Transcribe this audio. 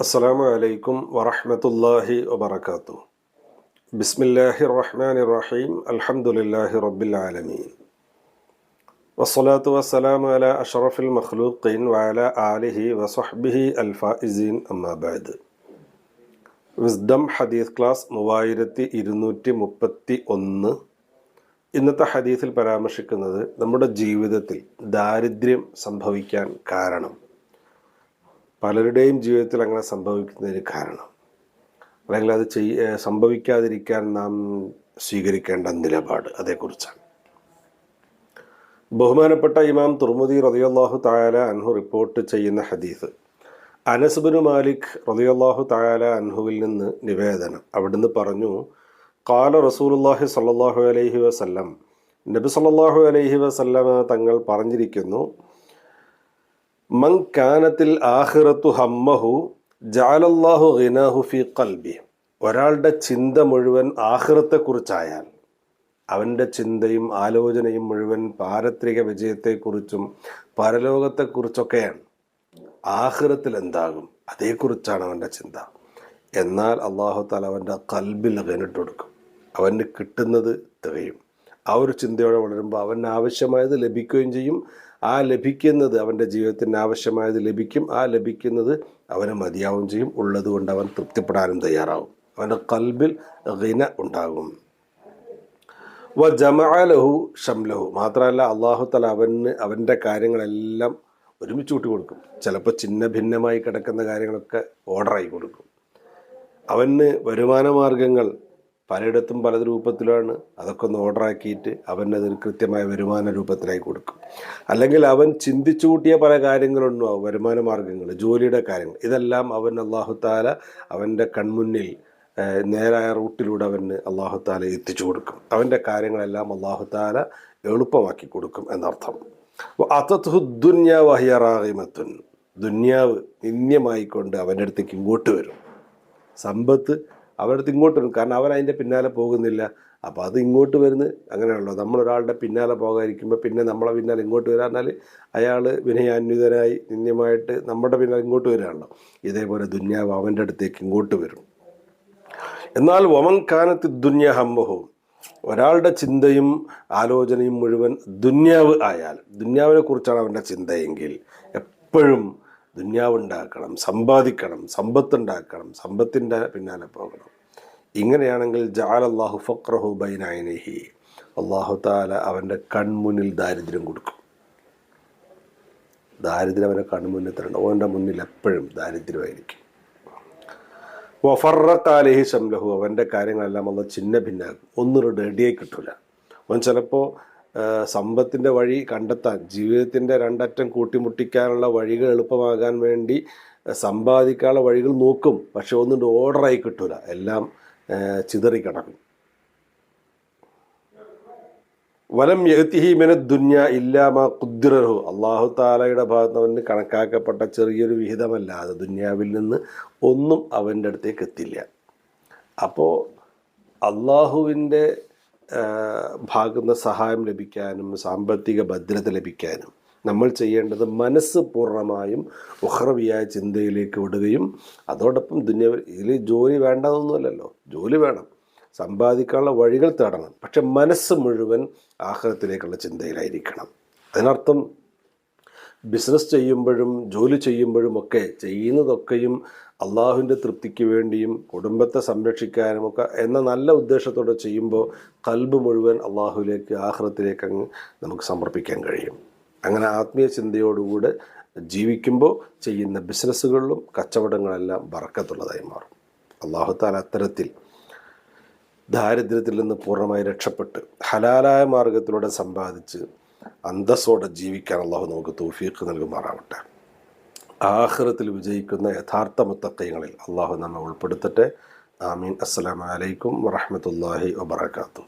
السلام عليكم ورحمة الله وبركاته بسم الله الرحمن الرحيم الحمد لله رب العالمين والصلاة والسلام على أشرف المخلوقين وعلى آله وصحبه الفائزين أما بعد wisdom ഹദീസ് class മൂവായിരത്തി ഇരുന്നൂറ്റി മുപ്പത്തി ഒന്ന് ഇന്നത്തെ ഹദീസിൽ പരാമർശിക്കുന്നത് നമ്മുടെ ജീവിതത്തിൽ ദാരിദ്ര്യം സംഭവിക്കാൻ കാരണം. പലരുടെയും ജീവിതത്തിൽ അങ്ങനെ സംഭവിക്കുന്നതിന് കാരണം. അല്ലെങ്കിൽ അത് ചെയ്യ സംഭവിക്കാതിരിക്കാൻ നാം സ്വീകരിക്കേണ്ട നിലപാട് അതേക്കുറിച്ചാണ്. ബഹുമാനപ്പെട്ട ഇമാം തുർമുദി റതിയല്ലാഹു തായാല അൻഹു റിപ്പോർട്ട് ചെയ്യുന്ന ഹദീസ് അനസ്ബിനു മാലിക് റതിയല്ലാഹു തായാല അൻഹുവിൽ നിന്ന് നിവേദനം. അവിടുന്ന് പറഞ്ഞു കാല റസൂലുല്ലാഹി സല്ലാഹു അലൈഹി വസല്ലം നബി സല്ലാഹു അലൈഹി വസല്ലമ തങ്ങൾ പറഞ്ഞിരിക്കുന്നു മൻ കാനത്തിൽ ആഹിറത്തു ഹമ്മഹു ജാലല്ലാഹു ഗിനാഹു ഫി കൽബി ഒരാളുടെ ചിന്ത മുഴുവൻ ആഹിറത്തെക്കുറിച്ചായാൽ അവന്റെ ചിന്തയും ആലോചനയും മുഴുവൻ പാരത്രിക വിജയത്തെക്കുറിച്ചും പരലോകത്തെക്കുറിച്ചൊക്കെയാണ്. ആഹിറത്തിൽ എന്താകും? അതേക്കുറിച്ചാണ് അവന്റെ ചിന്ത. എന്നാൽ അള്ളാഹു താല അവന്റെ കൽബിൽ ഗനിട്ട് കൊടുക്കും. അവന് കിട്ടുന്നത് തികയും. ആ ഒരു ചിന്തയോടെ വളരുമ്പോൾ അവന് ആവശ്യമായത് ലഭിക്കുകയും ചെയ്യും. ആ ലഭിക്കുന്നത് അവന്റെ ജീവിതത്തിന് ആവശ്യമായത് ലഭിക്കും. ആ ലഭിക്കുന്നത് അവന് മതിയാവുകയും ചെയ്യും. ഉള്ളതുകൊണ്ട് അവൻ തൃപ്തിപ്പെടാനും തയ്യാറാവും. അവന്റെ കൽബിൽ ഗിന ഉണ്ടാകും. വ ജമാലഹു ഷംലഹു. മാത്രമല്ല അള്ളാഹു തല അവന് അവന്റെ കാര്യങ്ങളെല്ലാം ഒരുമിച്ച് കൂട്ടി കൊടുക്കും ചിലപ്പോൾ ചിന്ന ഭിന്നമായി കിടക്കുന്ന കാര്യങ്ങളൊക്കെ ഓർഡറായി കൊടുക്കും. അവന് വരുമാന മാർഗങ്ങൾ പലയിടത്തും പല രൂപത്തിലാണ്. അതൊക്കെ ഒന്ന് ഓർഡറാക്കിയിട്ട് അവനതൊരു കൃത്യമായ വരുമാന രൂപത്തിലായി കൊടുക്കും. അല്ലെങ്കിൽ അവൻ ചിന്തിച്ചു കൂട്ടിയ പല കാര്യങ്ങളുണ്ടാവും വരുമാന മാർഗങ്ങൾ ജോലിയുടെ കാര്യങ്ങൾ ഇതെല്ലാം അവൻ അള്ളാഹുത്താല അവന്റെ കൺമുന്നിൽ നേരായ റൂട്ടിലൂടെ അവന് അള്ളാഹുത്താല എത്തിച്ചു കൊടുക്കും. അവന്റെ കാര്യങ്ങളെല്ലാം അള്ളാഹുത്താല എളുപ്പമാക്കി കൊടുക്കും എന്നർത്ഥം. അതത്തുഹുദ്ദുന്യാവഹിയറാഹിമത്തുൻ ദുന്യാവ് നിന്യമായിക്കൊണ്ട് അവന്റെ അടുത്തേക്ക് ഇങ്ങോട്ട് വരും. സമ്പത്ത് അവരുടെ അടുത്ത് ഇങ്ങോട്ട് വരും. കാരണം അവരതിന്റെ പിന്നാലെ പോകുന്നില്ല. അപ്പോൾ അത് ഇങ്ങോട്ട് വരുന്നത് അങ്ങനെയാണല്ലോ. നമ്മളൊരാളുടെ പിന്നാലെ പോകാതിരിക്കുമ്പോൾ പിന്നെ നമ്മളെ പിന്നാലെ ഇങ്ങോട്ട് വരാന്നാൽ അയാൾ വിനയാന്വിതനായി നിന്യമായിട്ട് നമ്മുടെ പിന്നാലെ ഇങ്ങോട്ട് വരാണല്ലോ ഇതേപോലെ ദുന്യാവ് അവന്റെ അടുത്തേക്ക് ഇങ്ങോട്ട് വരും. എന്നാൽ വമൻ കാനത്ത് ദുന്യ ഹമ്മഹവും ഒരാളുടെ ചിന്തയും ആലോചനയും മുഴുവൻ ദുന്യാവ് ആയാൽ ദുന്യാവിനെ കുറിച്ചാണ് അവന്റെ ചിന്തയെങ്കിൽ എപ്പോഴും ദുന്യാവുണ്ടാക്കണം സമ്പാദിക്കണം സമ്പത്തുണ്ടാക്കണം സമ്പത്തിന്റെ പിന്നാലെ പോകണം. ഇങ്ങനെയാണെങ്കിൽ ജാലല്ലാഹു ഫക്രഹു ബൈനൈനഹി അള്ളാഹു താല അവന്റെ കൺമുന്നിൽ ദാരിദ്ര്യം കൊടുക്കും. ദാരിദ്ര്യം അവന്റെ കൺമുന്നിൽ തരണം അവന്റെ മുന്നിൽ എപ്പോഴും ദാരിദ്ര്യമായിരിക്കും. വഫറക്കാലേഹി ശംലഹു അവന്റെ കാര്യങ്ങളെല്ലാം അള്ള ചിന്ന ഭിന്നാകും ഒന്നും റെഡിയായി കിട്ടില്ല അവൻ ചിലപ്പോൾ സമ്പത്തിന്റെ വഴി കണ്ടെത്താൻ ജീവിതത്തിന്റെ രണ്ടറ്റം കൂട്ടിമുട്ടിക്കാനുള്ള വഴികൾ എളുപ്പമാകാൻ വേണ്ടി സമ്പാദിക്കാനുള്ള വഴികൾ നോക്കും. പക്ഷെ ഒന്നും ഓർഡറായി കിട്ടൂല. എല്ലാം ചിതറിക്കിടക്കും വലം യഹത്തിഹി മിന ദുന്യ ഇല്ലാമ കുദ്രഹു അള്ളാഹു താലയുടെ ഭാഗത്ത് അവന് കണക്കാക്കപ്പെട്ട ചെറിയൊരു വിഹിതമല്ലാതെ ദുന്യാവിൽ നിന്ന് ഒന്നും അവന്റെ അടുത്തേക്ക് എത്തില്ല. അപ്പോൾ അള്ളാഹുവിന്റെ ഭാഗത്ത് സഹായം ലഭിക്കാനും സാമ്പത്തിക ഭദ്രത ലഭിക്കാനും നമ്മൾ ചെയ്യേണ്ടത് മനസ്സ് പൂർണമായും ഉഹ്റവിയായ ചിന്തയിലേക്ക് വിടുകയും അതോടൊപ്പം ദുന്യ ഇതിൽ ജോലി വേണ്ടതൊന്നുമല്ലല്ലോ. ജോലി വേണം. സമ്പാദിക്കാനുള്ള വഴികൾ തേടണം. പക്ഷെ മനസ്സ് മുഴുവൻ ആഹാരത്തിലേക്കുള്ള ചിന്തയിലായിരിക്കണം. അതിനർത്ഥം ബിസിനസ് ചെയ്യുമ്പോഴും ജോലി ചെയ്യുമ്പോഴും ഒക്കെ ചെയ്യുന്നതൊക്കെയും അള്ളാഹുവിന്റെ തൃപ്തിക്ക് വേണ്ടിയും കുടുംബത്തെ സംരക്ഷിക്കാനും ഒക്കെ എന്ന നല്ല ഉദ്ദേശത്തോടെ ചെയ്യുമ്പോൾ കൽബ് മുഴുവൻ അള്ളാഹുവിലേക്ക് ആഹ്റത്തിലേക്ക് അങ്ങ് നമുക്ക് സമർപ്പിക്കാൻ കഴിയും. അങ്ങനെ ആത്മീയ ചിന്തയോടുകൂടെ ജീവിക്കുമ്പോൾ ചെയ്യുന്ന ബിസിനസ്സുകളിലും കച്ചവടങ്ങളെല്ലാം വറക്കത്തുള്ളതായി മാറും. അള്ളാഹുത്താൽ അത്തരത്തിൽ ദാരിദ്ര്യത്തിൽ നിന്ന് പൂർണമായി രക്ഷപ്പെട്ട് ഹലാലായ മാർഗത്തിലൂടെ സമ്പാദിച്ച് അന്തസ്സോടെ ജീവിക്കാൻ അള്ളാഹു നമുക്ക് തൗഫീഖ് നൽകുമാറാവട്ടെ. ആഹ്റത്തിൽ വിജയിക്കുന്ന യഥാർത്ഥ മുത്തക്കയങ്ങളിൽ അള്ളാഹു നമ്മെ ഉൾപ്പെടുത്തട്ടെ. ആമീൻ. അസ്സലാമലൈക്കും വറഹമത്തല്ലാഹി വബർക്കാത്തു